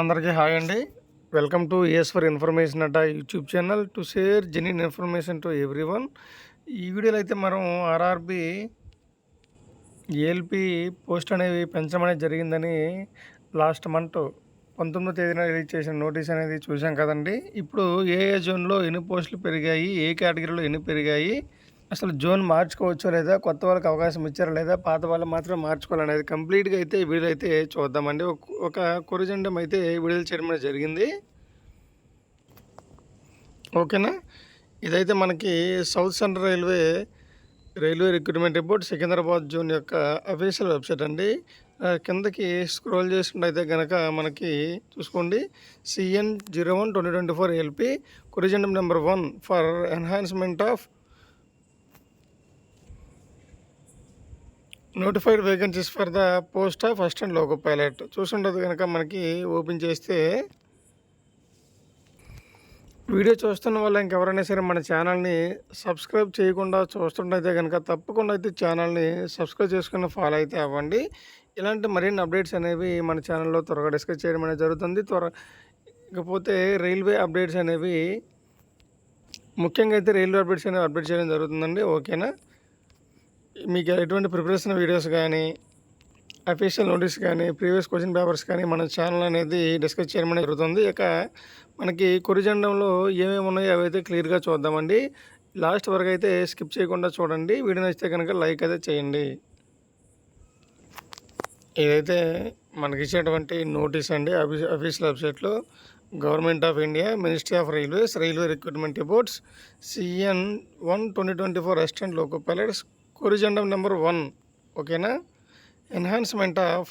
అందరికీ హాయ్ అండి. Welcome to ace for information అట YouTube channel to share genuine information to everyone ఈ వీడియోలో అయితే మనం ఆర్ఆర్బి ఏఎల్పి పోస్ట్ అనేవి పెంచడం జరిగిందని లాస్ట్ మంత్ పంతొమ్మిదో తేదీన రిలీజ్ చేసిన నోటీస్ అనేది చూసాం కదండి. ఇప్పుడు ఏ ఏ జోన్లో ఎన్ని పోస్టులు పెరిగాయి? ఏ కేటగిరీలో ఎన్ని పెరిగాయి? అసలు జోన్ మార్చుకోవచ్చు లేదా కొత్త వాళ్ళకి అవకాశం ఇచ్చారా లేదా పాత వాళ్ళు మాత్రం మార్చుకోవాలనేది కంప్లీట్గా అయితే వీడైతే అయితే చూద్దామండి. ఒక- ఒక కొరిజెండం అయితే విడుదల చేయడం అనేది జరిగింది. ఓకేనా? ఇదైతే మనకి south central railway railway recruitment report Secunderabad zone యొక్క అఫీషియల్ వెబ్సైట్ అండి. కిందకి స్క్రోల్ చేసినట్టయితే కనుక మనకి చూసుకోండి. CN zero one twenty twenty four LP corrigendum number one for enhancement of notified vacancies for the post of first and loco pilot. చూసుండదు కనుక మనకి open చేస్తే వీడియో చూస్తున్న వాళ్ళు ఇంకెవరైనా సరే మన ఛానల్ని సబ్స్క్రైబ్ చేయకుండా చూస్తుండైతే కనుక తప్పకుండా అయితే ఛానల్ని సబ్స్క్రైబ్ చేసుకుని ఫాలో అయితే అవ్వండి. ఇలాంటి మరిన్ని అప్డేట్స్ అనేవి మన ఛానల్లో త్వరగా డిస్కస్ చేయడం అనేది జరుగుతుంది. త్వర ఇకపోతే రైల్వే అప్డేట్స్ అనేవి ముఖ్యంగా అయితే రైల్వే అప్డేట్స్ అనేవి అప్డేట్ చేయడం జరుగుతుందండి. ఓకేనా? మీకు ఎటువంటి ప్రిపరేషన్ వీడియోస్ కానీ అఫీషియల్ నోటీస్ కానీ ప్రీవియస్ క్వశ్చన్ పేపర్స్ కానీ మన ఛానల్ అనేది డిస్కస్ చేయడం అనేది జరుగుతుంది. ఇక మనకి కొరిజెండంలో ఏమేమి ఉన్నాయో అవైతే క్లియర్గా చూద్దామండి. లాస్ట్ వరకు అయితే స్కిప్ చేయకుండా చూడండి. వీడియో నచ్చితే కనుక లైక్ అయితే చేయండి. ఇదైతే మనకి ఇచ్చేటువంటి నోటీస్ అండి. అఫీ అఫీషియల్ వెబ్సైట్లో government of India ministry of railways railway recruitment reports CN one twenty twenty four assistant loco pilots corrigendum number one ఓకేనా? Enhancement of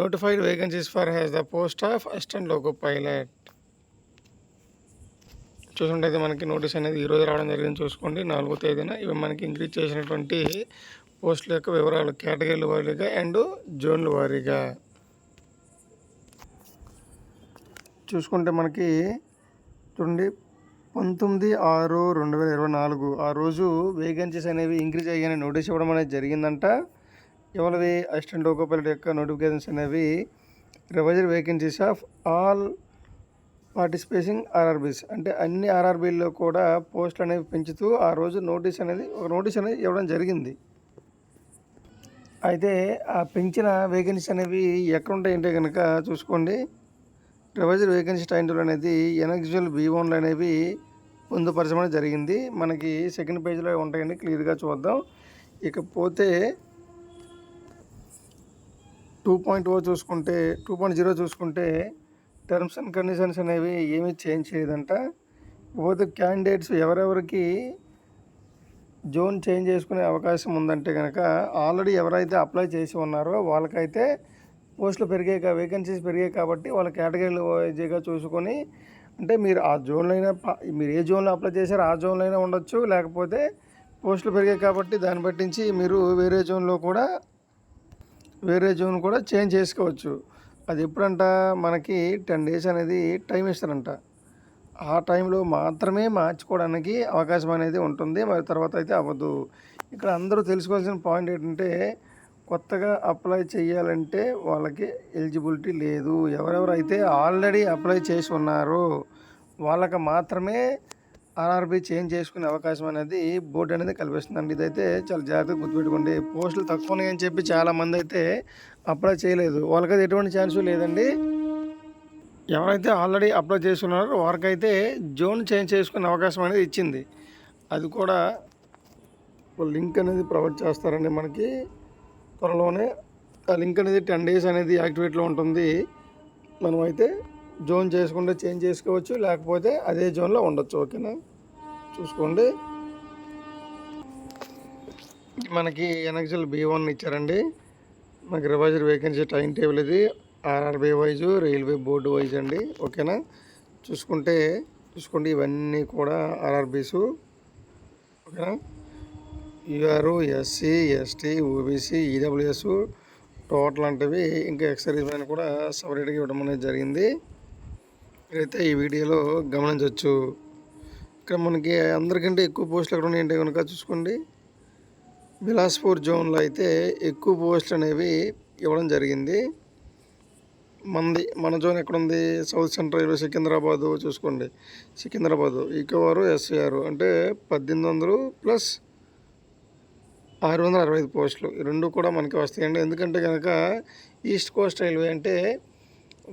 notified vacancies for has the post of assistant loco pilot చూసుకుంటే మనకి notice అనేది ఈరోజు రావడం జరిగింది. చూసుకోండి నాలుగో తేదీన ఇవి మనకి ఇంక్రీజ్ చేసినటువంటి పోస్టుల యొక్క వివరాలు కేటగిరీల వారీగా అండ్ జోన్ల వారీగా. చూసుకుంటే మనకి చూడండి పంతొమ్మిది ఆరు రెండు వేల ఇరవై నాలుగు. ఆ రోజు వేకెన్సీస్ అనేవి ఇంక్రీజ్ అయ్యాయని నోటీస్ ఇవ్వడం అనేది జరిగిందంట. ఎవరివి అసిస్టెంట్ లోకో పైలట్ యొక్క నోటిఫికేషన్స్ అనేవి revised vacancies of all participating RRBs. అంటే అన్ని ఆర్ఆర్బీల్లో కూడా పోస్టులు అనేవి పెంచుతూ ఆ రోజు నోటీస్ అనేది ఒక నోటీస్ అనేది ఇవ్వడం జరిగింది. అయితే ఆ పెంచిన వేకెన్సీ అనేవి ఎక్కడ ఉంటాయంటే కనుక చూసుకోండి. రివైజర్ వేకెన్సీ టైం అనేది ఎన్ఎక్జువల్ బీ వన్లు అనేవి పొందుపరచడం జరిగింది. మనకి సెకండ్ పేజ్లో ఉంటాయండి క్లియర్గా చూద్దాం. ఇకపోతే టూ పాయింట్ ఓ చూసుకుంటే టూ పాయింట్ జీరో చూసుకుంటే టర్మ్స్ అండ్ కండిషన్స్ అనేవి ఏమీ చేంజ్ చేయదంట. పోతే క్యాండిడేట్స్ ఎవరెవరికి జోన్ చేంజ్ చేసుకునే అవకాశం ఉందంటే కనుక ఆల్రెడీ ఎవరైతే అప్లై చేసి ఉన్నారో వాళ్ళకైతే పోస్టులు పెరిగాయి వేకెన్సీస్ పెరిగాయి కాబట్టి వాళ్ళ కేటగిరీలు వైజ్గా చూసుకొని అంటే మీరు ఆ జోన్లో అయినా మీరు ఏ జోన్లో అప్లై చేశారో ఆ జోన్లో అయినా ఉండొచ్చు లేకపోతే పోస్టులు పెరిగాయి కాబట్టి దాన్ని పట్టించి మీరు వేరే జోన్లో కూడా వేరే జోన్ కూడా చేంజ్ చేసుకోవచ్చు. అది ఎప్పుడంట మనకి టెన్ డేస్ అనేది టైం ఇస్తారంట. ఆ టైంలో మాత్రమే మార్చుకోవడానికి అవకాశం అనేది ఉంటుంది మరి తర్వాత అయితే అవ్వదు. ఇక్కడ అందరూ తెలుసుకోవాల్సిన పాయింట్ ఏంటంటే కొత్తగా అప్లై చేయాలంటే వాళ్ళకి ఎలిజిబిలిటీ లేదు. ఎవరెవరైతే ఆల్రెడీ అప్లై చేసి ఉన్నారో వాళ్ళకి మాత్రమే ఆర్ఆర్బి చేంజ్ చేసుకునే అవకాశం అనేది బోర్డు అనేది కల్పిస్తుందండి. ఇదైతే చాలా జాగ్రత్తగా గుర్తుపెట్టుకోండి. పోస్టులు తక్కువ ఉన్నాయని చెప్పి చాలామంది అయితే అప్లై చేయలేదు. వాళ్ళకైతే ఎటువంటి ఛాన్స్ లేదండి. ఎవరైతే ఆల్రెడీ అప్లై చేసుకున్నారో వారికైతే జోన్ చేంజ్ చేసుకునే అవకాశం అనేది ఇచ్చింది. అది కూడా లింక్ అనేది ప్రొవైడ్ చేస్తారండి మనకి. త్వరలోనే ఆ లింక్ అనేది టెన్ డేస్ అనేది యాక్టివేట్లో ఉంటుంది. మనమైతే జోన్ చేసుకుంటే చేంజ్ చేసుకోవచ్చు లేకపోతే అదే జోన్లో ఉండొచ్చు ఓకేనా? చూసుకోండి. మనకి ఎన్ఎక్సెల్ బీ వన్ ఇచ్చారండి. మనకి రివైజర్ వేకెన్సీ టైం టేబుల్ ఇది. RRB wise railway board wise అండి ఓకేనా? చూసుకుంటే చూసుకోండి ఇవన్నీ కూడా ఆర్ఆర్బీసు ఓకేనా? UR SC ST OBC EWS total అంటివి ఇంకా ఎక్సైజ్ పైన కూడా సపరేట్గా ఇవ్వడం అనేది జరిగింది. అయితే ఈ వీడియోలో గమనించవచ్చు. ఇక్కడ మనకి అందరికంటే ఎక్కువ పోస్టులు ఎక్కడ ఉన్నాయంటే కనుక చూసుకోండి. బిలాస్పూర్ జోన్లో అయితే ఎక్కువ పోస్టులు అనేవి ఇవ్వడం జరిగింది. మంది మన జోన్ ఎక్కడుంది? సౌత్ సెంట్రల్ రైల్వే సికింద్రాబాదు చూసుకోండి. సికింద్రాబాదు ఈకోవారు ఎస్ఐఆర్ అంటే పద్దెనిమిది వందలు ప్లస్ ఆరు వందల అరవై ఐదు పోస్టులు. ఈ రెండు కూడా మనకి వస్తాయండి. ఎందుకంటే కనుక ఈస్ట్ కోస్ట్ రైల్వే అంటే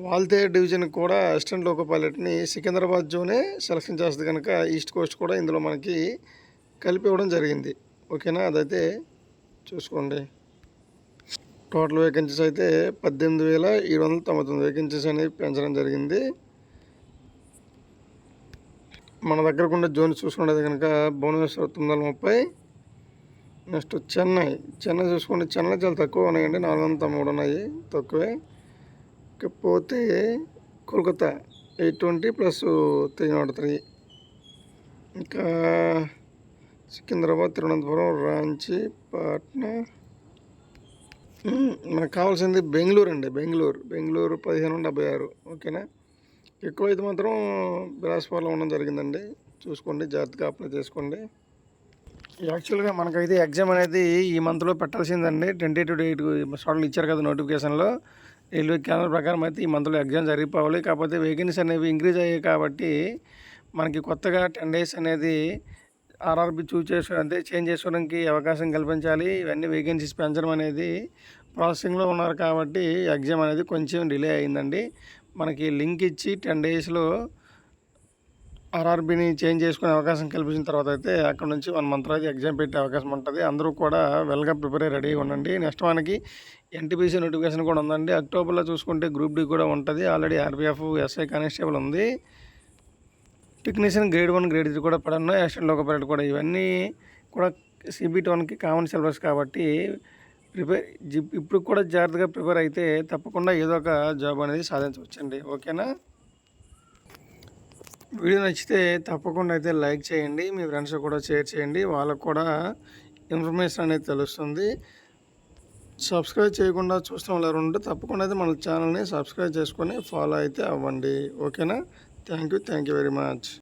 వాల్తే డివిజన్ కూడా అసిస్టెంట్ లోకో పైలట్ని సికింద్రాబాద్ జోనే సెలక్షన్ చేస్తుంది కనుక ఈస్ట్ కోస్ట్ కూడా ఇందులో మనకి కలిపి ఇవ్వడం జరిగింది. ఓకేనా? అదైతే చూసుకోండి. టోటల్ వేకెన్సీస్ అయితే పద్దెనిమిది వేల ఏడు వందల తొంభై తొమ్మిది వేకెన్సీస్ అనేవి పెంచడం జరిగింది. మన దగ్గర ఉన్న జోన్ చూసుకున్నది కనుక భువనేశ్వర్ తొమ్మిది వందల ముప్పై నెక్స్ట్ చెన్నై. చెన్నై చూసుకోండి చెన్నై చాలా తక్కువ ఉన్నాయండి. నాలుగు వందల మూడు ఉన్నాయి. తక్కువే. ఇకపోతే Kolkata eight twenty plus three not three. ఇంకా సికింద్రాబాద్ తిరువనంతపురం రాంచీ పాట్నా. మనకు కావాల్సింది బెంగళూరు అండి. బెంగళూరు. బెంగళూరు పదిహేను డెబ్బై ఆరు. ఓకేనా? ఎక్కువైతే మాత్రం బిలాస్పూర్లో ఉండడం జరిగిందండి. చూసుకోండి. జాగ్రత్తగా అప్లై చేసుకోండి. యాక్చువల్గా మనకైతే ఎగ్జామ్ అనేది ఈ మంత్లో పెట్టాల్సిందండి. ట్వంటీ టు ఎయిట్ షార్ట్లు ఇచ్చారు కదా నోటిఫికేషన్లో. రైల్వే క్యాలెండర్ ప్రకారం అయితే ఈ మంత్లో ఎగ్జామ్ జరిగిపోవాలి. కాకపోతే వేకెన్సీ అనేవి ఇంక్రీజ్ అయ్యాయి కాబట్టి మనకి కొత్తగా టెన్ డేస్ అనేది ఆర్ఆర్బి చూస్ చేసుకోవడం అంటే చేంజ్ చేసుకోవడానికి అవకాశం కల్పించాలి. ఇవన్నీ వేకెన్సీస్ పెంచడం అనేది ప్రాసెసింగ్లో ఉన్నారు కాబట్టి ఎగ్జామ్ అనేది కొంచెం డిలే అయిందండి. మనకి లింక్ ఇచ్చి టెన్ డేస్లో ఆర్ఆర్బీని చేంజ్ చేసుకునే అవకాశం కల్పించిన తర్వాత అయితే అక్కడ నుంచి వన్ మంత్ అయితే ఎగ్జామ్ పెట్టే అవకాశం ఉంటుంది. అందరూ కూడా వెల్గా ప్రిపేర్ అయ్యి రెడీగా ఉండండి. నెక్స్ట్ మనకి ఎన్టీపీసీ నోటిఫికేషన్ కూడా ఉందండి. అక్టోబర్లో చూసుకుంటే గ్రూప్ డి కూడా ఉంటుంది. ఆల్రెడీ ఆర్బీఎఫ్ ఎస్ఐ కానిస్టేబుల్ ఉంది. Technician grade one grade three కూడా పడను. యాక్సిడెంట్ లోక పైలట్ కూడా ఇవన్నీ కూడా సిబిటి వన్కి కామన్ సిలబస్ కాబట్టి ప్రిపేర్ ఇప్పుడు కూడా జాగ్రత్తగా ప్రిపేర్ అయితే తప్పకుండా ఏదో ఒక జాబ్ అనేది సాధించవచ్చండి. ఓకేనా? వీడియో నచ్చితే తప్పకుండా అయితే లైక్ చేయండి మీ ఫ్రెండ్స్ కూడా షేర్ చేయండి వాళ్ళకు కూడా ఇన్ఫర్మేషన్ అనేది తెలుస్తుంది. సబ్స్క్రైబ్ చేయకుండా చూసిన వాళ్ళు ఉంటే తప్పకుండా అయితే మన ఛానల్ని సబ్స్క్రైబ్ చేసుకొని ఫాలో అయితే అవ్వండి. ఓకేనా? Thank you thank you very much.